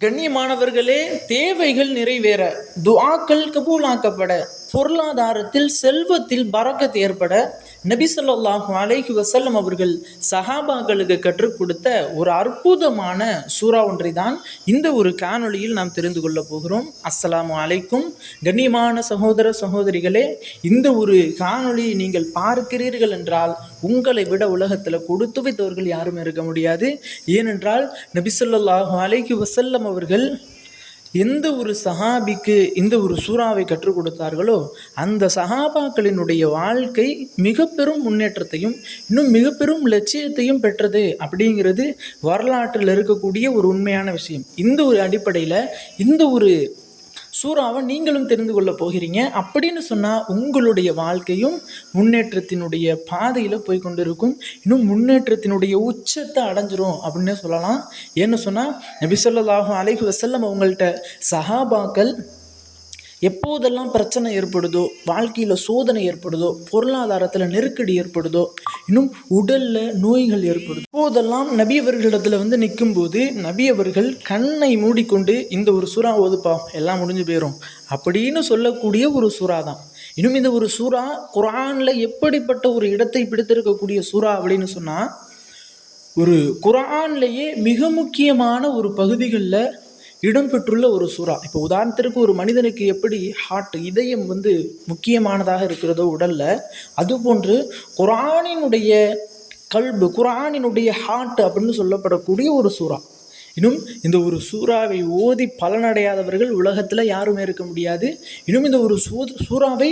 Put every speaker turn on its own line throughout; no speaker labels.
கண்ணியமானவர்களே தேவைகள் நிறைவேற. துஆக்கள் கபூலாக்கப்பட. பொருளாதாரத்தில் செல்வத்தில் பறக்கத் ஏற்பட நபி சொல்லாஹு அலைஹி வசல்லம் அவர்கள் சஹாபாக்களுக்கு கற்றுக் கொடுத்த ஒரு அற்புதமான சூறா ஒன்றை தான் இந்த ஒரு காணொளியில் நாம் தெரிந்து கொள்ள போகிறோம். அஸ்ஸலாமு அலைக்கும். கண்ணியமான சகோதர சகோதரிகளே இந்த ஒரு காணொளியை நீங்கள் பார்க்கிறீர்கள் என்றால் உங்களை விட உலகத்தில் கொடுத்து வைத்தவர்கள் யாரும் இருக்க முடியாது. ஏனென்றால் நபி சொல்லாஹு அலைஹி வசல்லம் அவர்கள் எந்த ஒரு சஹாபிக்கு இந்த ஒரு சூறாவை கற்றுக் கொடுத்தார்களோ அந்த சஹாபாக்களினுடைய வாழ்க்கை மிக பெரும் முன்னேற்றத்தையும் இன்னும் மிக பெரும் லட்சியத்தையும் பெற்றது அப்படிங்கிறது வரலாற்றில் இருக்கக்கூடிய ஒரு உண்மையான விஷயம். இந்த ஒரு அடிப்படையில் இந்த ஒரு சூறாவை நீங்களும் தெரிந்து கொள்ள போகிறீங்க. அப்படின்னு சொன்னால் உங்களுடைய வாழ்க்கையும் முன்னேற்றத்தினுடைய பாதையில் போய் கொண்டிருக்கும். இன்னும் முன்னேற்றத்தினுடைய உச்சத்தை அடைஞ்சிரும் அப்படின்னே சொல்லலாம். ஏன்னு சொன்னால் நபி ஸல்லல்லாஹு அலைஹி வஸல்லம் அவங்கள்ட்ட சஹாபாக்கள் எப்போதெல்லாம் பிரச்சனை ஏற்படுதோ வாழ்க்கையில் சோதனை ஏற்படுதோ பொருளாதாரத்தில் நெருக்கடி ஏற்படுதோ இன்னும் உடலில் நோய்கள் ஏற்படும் இப்போதெல்லாம் நபி அவர்களிடத்தில் வந்து நிற்கும்போது நபி அவர்கள் கண்ணை மூடிக்கொண்டு இந்த ஒரு சுறா ஓதுப்பா எல்லாம் முடிஞ்சு போயிடும் அப்படின்னு சொல்லக்கூடிய ஒரு சுறா தான். இன்னும் இந்த ஒரு சூறா குரானில் எப்படிப்பட்ட ஒரு இடத்தை பிடித்திருக்கக்கூடிய சூறா அப்படின்னு சொன்னால் ஒரு குரான்லேயே மிக முக்கியமான ஒரு பகுதிகளில் இடம்பெற்றுள்ள ஒரு சுறா. இப்போ உதாரணத்திற்கு ஒரு மனிதனுக்கு எப்படி ஹார்ட் இதயம் வந்து முக்கியமானதாக இருக்கிறதோ உடலில் அதுபோன்று குரானினுடைய கல்பு குரானினுடைய ஹார்ட் அப்படின்னு சொல்லப்படக்கூடிய ஒரு சூறா. இன்னும் இந்த ஒரு சூறாவை ஓதி பலனடையாதவர்கள் உலகத்தில் யாருமே இருக்க முடியாது. இன்னும் இந்த ஒரு சூ சூறாவை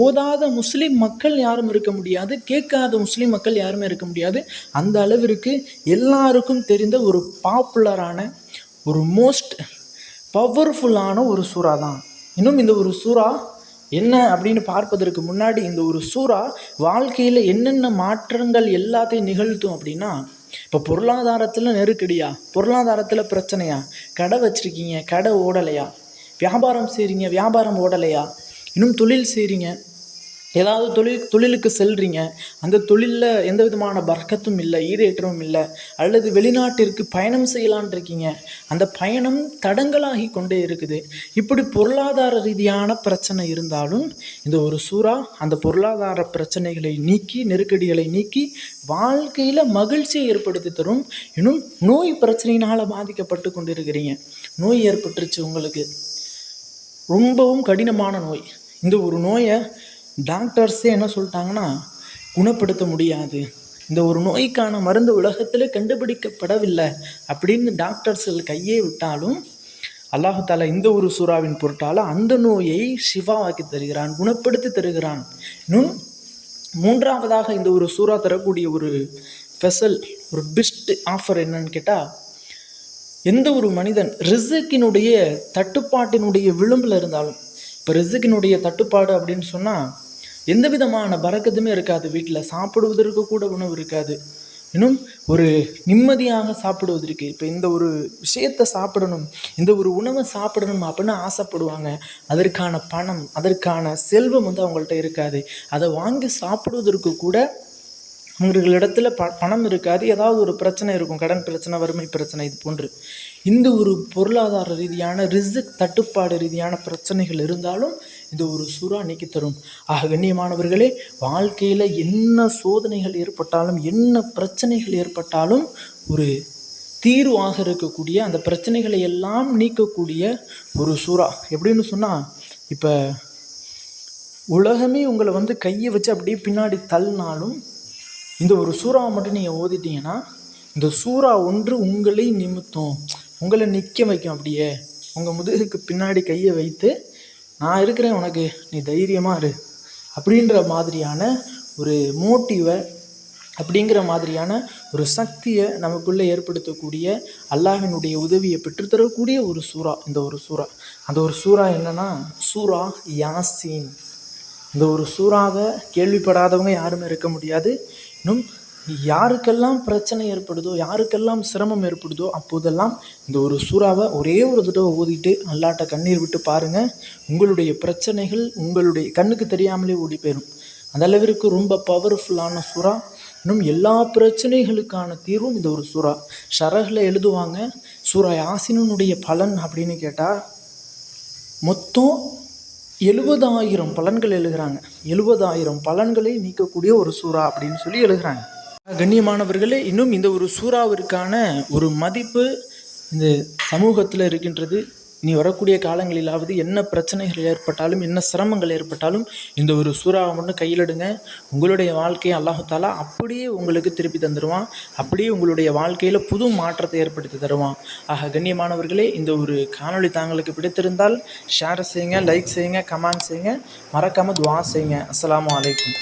ஓதாத முஸ்லீம் மக்கள் யாரும் இருக்க முடியாது. கேட்காத முஸ்லீம் மக்கள் யாருமே இருக்க முடியாது. அந்த அளவிற்கு எல்லாருக்கும் தெரிந்த ஒரு பாப்புலரான ஒரு மோஸ்ட் பவர்ஃபுல்லான ஒரு சூறா தான். இன்னும் இந்த ஒரு சூறா என்ன அப்படின்னு பார்ப்பதற்கு முன்னாடி இந்த ஒரு சூறா வாழ்க்கையில் என்னென்ன மாற்றங்கள் எல்லாத்தையும் நிகழ்த்தும் அப்படின்னா இப்போ பொருளாதாரத்தில் நெருக்கடியா? பொருளாதாரத்தில் பிரச்சனையா? கடை வச்சுருக்கீங்க கடை ஓடலையா? வியாபாரம் செய்கிறீங்க வியாபாரம் ஓடலையா? இன்னும் தொழில் செய்கிறீங்க ஏதாவது தொழில் தொழிலுக்கு செல்றீங்க. அந்த தொழிலில் எந்த விதமான பறக்கத்தும் இல்லை ஈடேற்றமும் இல்லை. அல்லது வெளிநாட்டிற்கு பயணம் செய்யலான் இருக்கீங்க. அந்த பயணம் தடங்கலாகி கொண்டே இருக்குது. இப்படி பொருளாதார ரீதியான பிரச்சனை இருந்தாலும் இந்த ஒரு சூறா அந்த பொருளாதார பிரச்சனைகளை நீக்கி நெருக்கடிகளை நீக்கி வாழ்க்கையில் மகிழ்ச்சியை ஏற்படுத்தி தரும். இன்னும் நோய் பிரச்சனையினால் பாதிக்கப்பட்டு கொண்டு இருக்கிறீங்க நோய் ஏற்பட்டுருச்சு உங்களுக்கு. ரொம்பவும் கடினமான நோய். இந்த ஒரு நோயை டாக்டர்ஸே என்ன சொல்லிட்டாங்கன்னா குணப்படுத்த முடியாது. இந்த ஒரு நோய்க்கான மருந்து உலகத்தில் கண்டுபிடிக்கப்படவில்லை அப்படின்னு டாக்டர்ஸ்கள் கையே விட்டாலும் அல்லாஹால இந்த ஒரு சூறாவின் பொருட்டால் அந்த நோயை சிவாவாக்கி தருகிறான் குணப்படுத்தி தருகிறான். இன்னும் மூன்றாவதாக இந்த ஒரு சூறா தரக்கூடிய ஒரு ஸ்பெஷல் ஒரு பெஸ்ட் ஆஃபர் என்னன்னு கேட்டால் எந்த ஒரு மனிதன் ரிசுக்கினுடைய தட்டுப்பாட்டினுடைய விளிம்பில் இருந்தாலும் இப்போ ரிசுக்கினுடைய தட்டுப்பாடு அப்படின்னு சொன்னால் எந்த விதமான பறக்கத்துமே இருக்காது வீட்டில். சாப்பிடுவதற்கு கூட உணவு இருக்காது. இன்னும் ஒரு நிம்மதியாக சாப்பிடுவதற்கு இப்போ இந்த ஒரு விஷயத்தை சாப்பிடணும் இந்த ஒரு உணவை சாப்பிடணும் அப்படின்னு ஆசைப்படுவாங்க. அதற்கான பணம் அதற்கான செல்வம் வந்து அவங்கள்ட்ட இருக்காது. அதை வாங்கி சாப்பிடுவதற்கு கூட அவர்களிடத்துல ப பணம் இருக்காது. ஏதாவது ஒரு பிரச்சனை இருக்கும் கடன் பிரச்சனை வறுமை பிரச்சனை இது போன்று. இந்த ஒரு பொருளாதார ரீதியான ரிஸ்க் தட்டுப்பாடு ரீதியான பிரச்சனைகள் இருந்தாலும் இந்த ஒரு சூறா நீக்கி தரும். ஆக கண்ணியமானவர்களே வாழ்க்கையில் என்ன சோதனைகள் ஏற்பட்டாலும் என்ன பிரச்சனைகள் ஏற்பட்டாலும் ஒரு தீர்வாக இருக்கக்கூடிய அந்த பிரச்சனைகளை எல்லாம் நீக்கக்கூடிய ஒரு சூறா. எப்படின்னு சொன்னால் இப்போ உலகமே உங்களை வந்து கையை வச்சு அப்படியே பின்னாடி தள்ளினாலும் இந்த ஒரு சூறாவை மட்டும் நீங்கள் ஓதிட்டீங்கன்னா இந்த சூறா ஒன்று உங்களை நிமித்தம் உங்களை நிற்க வைக்கும் அப்படியே. உங்கள் முதுகுக்கு பின்னாடி கையை வைத்து நான் இருக்கிறேன் உனக்கு நீ தைரியமாக இரு. அப்படின்ற மாதிரியான ஒரு மோட்டிவை அப்படிங்கிற மாதிரியான ஒரு சக்தியை நமக்குள்ளே ஏற்படுத்தக்கூடிய அல்லாஹினுடைய உதவியை பெற்றுத்தரக்கூடிய ஒரு சூறா இந்த ஒரு சூறா. அந்த ஒரு சூறா என்னன்னா சூறா யாசீன். இந்த ஒரு சூறாவை கேள்விப்படாதவங்க யாருமே இருக்க முடியாது. இன்னும் யாருக்கெல்லாம் பிரச்சனை ஏற்படுதோ யாருக்கெல்லாம் சிரமம் ஏற்படுதோ அப்போதெல்லாம் இந்த ஒரு சூறாவை ஒரே ஒரு தடவை ஓதிட்டு அல்லாட்ட கண்ணீர் விட்டு பாருங்கள் உங்களுடைய பிரச்சனைகள் உங்களுடைய கண்ணுக்கு தெரியாமலே ஓடி போயிடும் அந்த அளவிற்கு ரொம்ப பவர்ஃபுல்லான சுறா. இன்னும் எல்லா பிரச்சனைகளுக்கான தீர்வும் இந்த ஒரு சுறா. ஷரகில் எழுதுவாங்க சூரா யாசினனுடைய பலன் அப்படின்னு கேட்டால் மொத்தம் எழுபதாயிரம் பலன்கள் எழுதுகிறாங்க எழுபதாயிரம் பலன்களை நீக்கக்கூடிய ஒரு சூறா அப்படின்னு சொல்லி எழுதுகிறாங்க கண்ணியமானவர்களே இன்னும் இந்த ஒரு சூறாவிற்கான ஒரு மதிப்பு இந்த சமூகத்தில் இருக்கின்றது. நீ வரக்கூடிய காலங்களிலாவது என்ன பிரச்சனைகள் ஏற்பட்டாலும் என்ன சிரமங்கள் ஏற்பட்டாலும் இந்த ஒரு சூறாவை மட்டும் கையிலெடுங்க உங்களுடைய வாழ்க்கையை அல்லாஹாலா அப்படியே உங்களுக்கு திருப்பி தந்துடுவான் அப்படியே உங்களுடைய வாழ்க்கையில் புது மாற்றத்தை ஏற்படுத்தி தருவான். ஆக கண்ணியமானவர்களே இந்த ஒரு காணொளி தாங்களுக்கு பிடித்திருந்தால் ஷேர் செய்யுங்க லைக் செய்யுங்க கமெண்ட் செய்யுங்க. மறக்காமல் துவா செய்யுங்க. அஸ்லாம் வலைக்கம்